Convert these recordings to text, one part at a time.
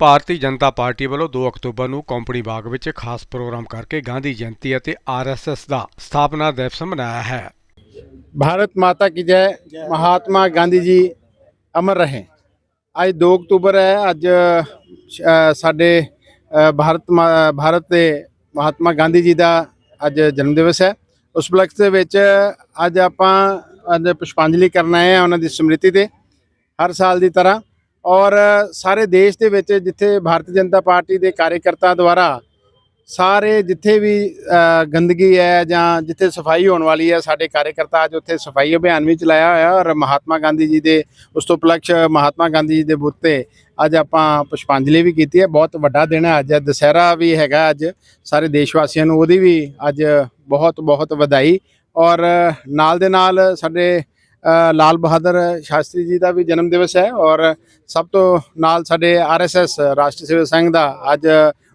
Bharatiya Janata party ਵੱਲੋਂ 2 October ਨੂੰ company ਬਾਗ ਵਿੱਚ ਖਾਸ ਪ੍ਰੋਗਰਾਮ ਕਰਕੇ ਗਾਂਧੀ ਜਯੰਤੀ ਅਤੇ ਆਰਐਸਐਸ ਦਾ ਸਥਾਪਨਾ ਦਿਵਸ ਮਨਾਇਆ ਹੈ भारत माता की जय महात्मा गांधी जी ਅਮਰ ਰਹੇ ਅੱਜ 2 ਅਕਤੂਬਰ ਹੈ ਅੱਜ ਅ, ਸਾਡੇ ਅ, ਭਾਰਤ ਮਾ- ਭਾਰਤ ਦੇ ਮਹਾਤਮਾ ਗਾਂਧੀ ਜੀ ਦਾ ਅੱਜ ਜਨਮ ਦਿਵਸ ਹੈ ਉਸ ਉਪਲਕਸ਼ ਦੇ ਵਿੱਚ ਅੱਜ ਆਪਾਂ ਅੱਜ ਪੁਸ਼ਪਾਂਜਲੀ ਕਰਨ ਆਏ ਹਾਂ ਉਹਨਾਂ ਦੀ ਸਮ੍ਰਿਤੀ ਤੇ ਹਰ ਸਾਲ ਦੀ ਤਰ੍ਹਾਂ ਔਰ ਸਾਰੇ ਦੇਸ਼ ਦੇ ਵਿੱਚ ਜਿੱਥੇ ਭਾਰਤੀ ਜਨਤਾ ਪਾਰਟੀ ਦੇ ਕਾਰਜਕਰਤਾ ਦੁਆਰਾ ਸਾਰੇ ਜਿੱਥੇ ਵੀ ਗੰਦਗੀ ਹੈ ਜਾਂ ਜਿੱਥੇ ਸਫ਼ਾਈ ਹੋਣ ਵਾਲੀ ਹੈ, ਸਾਡੇ ਕਾਰਜਕਰਤਾ ਅੱਜ ਉੱਥੇ ਸਫ਼ਾਈ ਅਭਿਆਨ ਵੀ ਚਲਾਇਆ ਹੋਇਆ ਔਰ ਮਹਾਤਮਾ ਗਾਂਧੀ ਜੀ ਦੇ ਉਸ ਤੋਂ ਉਪਲਕਸ਼ ਮਹਾਤਮਾ ਗਾਂਧੀ ਜੀ ਦੇ ਬੁੱਤ ਤੇ ਅੱਜ ਆਪਾਂ ਪੁਸ਼ਪਾਂਜਲੀ ਵੀ ਕੀਤੀ ਹੈ। ਬਹੁਤ ਵੱਡਾ ਦਿਨ ਹੈ ਅੱਜ, ਦੁਸਹਿਰਾ ਵੀ ਹੈਗਾ ਅੱਜ, ਸਾਰੇ ਦੇਸ਼ ਵਾਸੀਆਂ ਨੂੰ ਉਹਦੀ ਵੀ ਅੱਜ ਬਹੁਤ ਬਹੁਤ ਵਧਾਈ ਔਰ ਨਾਲ ਦੇ ਨਾਲ ਸਾਡੇ ਲਾਲ ਬਹਾਦਰ ਸ਼ਾਸਤਰੀ ਜੀ ਦਾ ਵੀ ਜਨਮ ਦਿਵਸ ਹੈ ਔਰ ਸਭ ਤੋਂ ਨਾਲ ਸਾਡੇ ਆਰਐਸਐਸ ਰਾਸ਼ਟਰੀ ਸੇਵਾ ਸੰਘ ਦਾ ਅੱਜ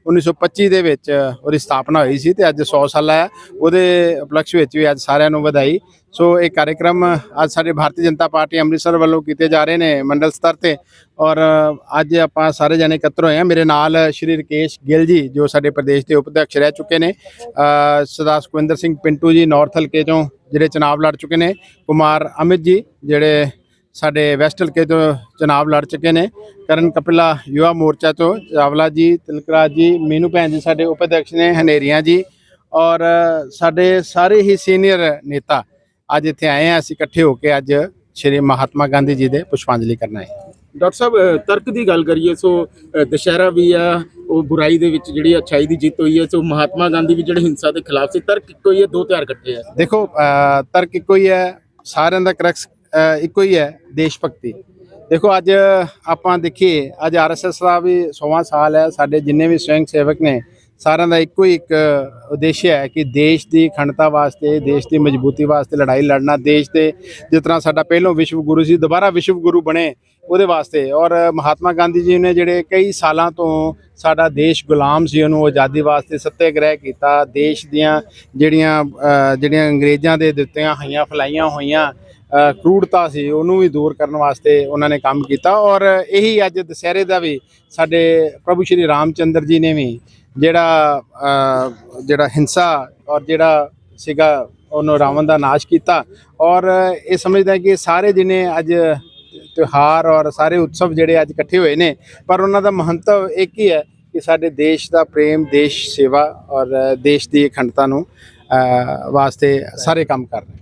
1925 ਦੇ ਵਿੱਚ ਉਹਦੀ ਸਥਾਪਨਾ ਹੋਈ ਸੀ ਤੇ ਅੱਜ 100 ਸਾਲ ਹੈ। ਉਹਦੇ ਉਪਲਕਸ਼ ਵਿੱਚ ਵੀ ਅੱਜ ਸਾਰਿਆਂ ਨੂੰ ਵਧਾਈ। ਸੋ ਇਹ ਕਾਰਜਕ੍ਰਮ ਅੱਜ ਸਾਡੇ ਭਾਰਤੀ ਜਨਤਾ ਪਾਰਟੀ ਅੰਮ੍ਰਿਤਸਰ ਵੱਲੋਂ ਕੀਤੇ ਜਾ ਰਹੇ ਨੇ ਮੰਡਲ ਸਤਰ ਤੇ ਔਰ ਅੱਜ ਆਪਾਂ ਸਾਰੇ ਜਣੇ ਇਕੱਤਰ ਹੋਏ ਹਾਂ। ਮੇਰੇ ਨਾਲ ਸ਼੍ਰੀ ਰਕੇਸ਼ ਗਿੱਲ ਜੀ, ਜੋ ਸਾਡੇ ਪ੍ਰਦੇਸ਼ ਦੇ ਉਪ ਅਧਿਕਸ਼ ਰਹਿ ਚੁੱਕੇ ਨੇ ਸਰਦਾਰ ਸੁਖਵਿੰਦਰ ਸਿੰਘ ਪਿੰਟੂ ਜੀ ਨਾਰਥ ਹਲਕੇ ਤੋਂ ਜਿਹੜੇ ਚੁਣਾਵ ਲੜ ਚੁੱਕੇ ਨੇ, ਕੁਮਾਰ ਅਮਿਤ ਜੀ, ਜਿਹੜੇ ਸਾਡੇ ਵੈਸਟ ਹਲਕੇ ਤੋਂ ਚੁਣਾਵ ਲੜ ਚੁੱਕੇ ਨੇ, ਕਰਨ ਕਪਿਲਾ ਯੁਵਾ ਮੋਰਚਾ ਤੋਂ, ਚਾਵਲਾ ਜੀ, ਤਿਲਕਰਾਜ ਜੀ, ਮੀਨੂ ਭੈਣ ਜੀ ਸਾਡੇ ਉਪ ਨੇ, ਹਨੇਰੀਆਂ ਜੀ, ਔਰ ਸਾਡੇ ਸਾਰੇ ਹੀ ਸੀਨੀਅਰ ਨੇਤਾ ਅੱਜ ਇੱਥੇ ਆਏ ਆ, ਅਸੀਂ ਇਕੱਠੇ ਹੋ ਕੇ ਅੱਜ ਸ਼੍ਰੀ ਮਹਾਤਮਾ ਗਾਂਧੀ ਜੀ ਦੇ ਪੁਸ਼ਪਾਂਜਲੀ ਕਰਨਾ ਆਏ ਡਾਕਟਰ ਸਾਹਿਬ ਤਰਕ ਦੀ ਗੱਲ ਕਰੀਏ, ਸੋ ਦੁਸ਼ਹਿਰਾ ਵੀ ਆ, ਉਹ ਬੁਰਾਈ ਦੇ ਵਿੱਚ ਜਿਹੜੀ ਅੱਛਾਈ ਦੀ ਜਿੱਤ ਹੋਈ ਹੈ, ਸੋ ਮਹਾਤਮਾ ਗਾਂਧੀ ਵੀ ਜਿਹੜੇ ਹਿੰਸਾ ਦੇ ਖਿਲਾਫ ਸੀ, ਤਰਕ ਇੱਕੋ ਹੀ ਹੈ, ਦੋ ਤਿਉਹਾਰ ਇਕੱਠੇ ਆ। ਦੇਖੋ ਤਰਕ ਇੱਕੋ ਹੀ ਹੈ, ਸਾਰਿਆਂ ਦਾ ਕਰਕਸ ਇੱਕੋ ਹੀ ਹੈ, ਦੇਸ਼ ਭਗਤੀ। ਦੇਖੋ, ਅੱਜ ਆਪਾਂ ਦੇਖੀਏ, ਅੱਜ ਆਰਐਸਐਸ ਦਾ ਵੀ 100ਵਾਂ ਸਾਲ ਹੈ, ਸਾਡੇ ਜਿੰਨੇ ਵੀ ਸਵੈਂਗ ਸੇਵਕ ਨੇ ਸਾਰਿਆਂ ਦਾ ਇੱਕੋ ਹੀ ਇੱਕ ਉਦੇਸ਼ ਹੈ ਕਿ ਦੇਸ਼ ਦੀ ਅਖੰਡਤਾ ਵਾਸਤੇ, ਦੇਸ਼ ਦੀ ਮਜ਼ਬੂਤੀ ਵਾਸਤੇ ਲੜਾਈ ਲੜਨਾ, ਦੇਸ਼ ਦੇ ਜਿਸ ਤਰ੍ਹਾਂ ਸਾਡਾ ਪਹਿਲੋਂ ਵਿਸ਼ਵ ਗੁਰੂ ਸੀ, ਦੁਬਾਰਾ ਵਿਸ਼ਵ ਗੁਰੂ ਬਣੇ, ਉਹਦੇ ਵਾਸਤੇ। ਔਰ ਮਹਾਤਮਾ ਗਾਂਧੀ ਜੀ ਨੇ ਜਿਹੜੇ ਕਈ ਸਾਲਾਂ ਤੋਂ ਸਾਡਾ ਦੇਸ਼ ਗੁਲਾਮ ਸੀ, ਉਹਨੂੰ ਆਜ਼ਾਦੀ ਵਾਸਤੇ ਸੱਤਿਆਗ੍ਰਹਿ ਕੀਤਾ, ਦੇਸ਼ ਦੀਆਂ ਜਿਹੜੀਆਂ ਜਿਹੜੀਆਂ ਅੰਗਰੇਜ਼ਾਂ ਦੇ ਦਿੱਤੀਆਂ ਹੋਈਆਂ, ਫਲਾਈਆਂ ਹੋਈਆਂ ਕਰੂੜਤਾ ਸੀ, ਉਹਨੂੰ ਵੀ ਦੂਰ ਕਰਨ ਵਾਸਤੇ ਉਹਨਾਂ ਨੇ ਕੰਮ ਕੀਤਾ। ਔਰ ਇਹੀ ਅੱਜ ਦੁਸਹਿਰੇ ਦਾ ਵੀ ਸਾਡੇ ਪ੍ਰਭੂ ਸ਼੍ਰੀ ਰਾਮਚੰਦਰ ਜੀ ਨੇ ਵੀ ਜਿਹੜਾ ਜਿਹੜਾ ਹਿੰਸਾ ਔਰ ਜਿਹੜਾ ਸੀਗਾ, ਉਹਨੂੰ ਰਾਵਣ ਦਾ ਨਾਸ਼ ਕੀਤਾ। ਔਰ ਇਹ ਸਮਝਦਾ ਕਿ ਸਾਰੇ ਜਿਹਨੇ ਅੱਜ ਤਿਉਹਾਰ ਔਰ ਸਾਰੇ ਉਤਸਵ ਜਿਹੜੇ ਅੱਜ ਇਕੱਠੇ ਹੋਏ ਨੇ, ਪਰ ਉਹਨਾਂ ਦਾ ਮਹੰਤਵ ਇੱਕ ਹੀ ਹੈ ਕਿ ਸਾਡੇ ਦੇਸ਼ ਦਾ ਪ੍ਰੇਮ, ਦੇਸ਼ ਸੇਵਾ ਔਰ ਦੇਸ਼ ਦੀ ਅਖੰਡਤਾ ਨੂੰ ਵਾਸਤੇ ਸਾਰੇ ਕੰਮ ਕਰ ਰਹੇ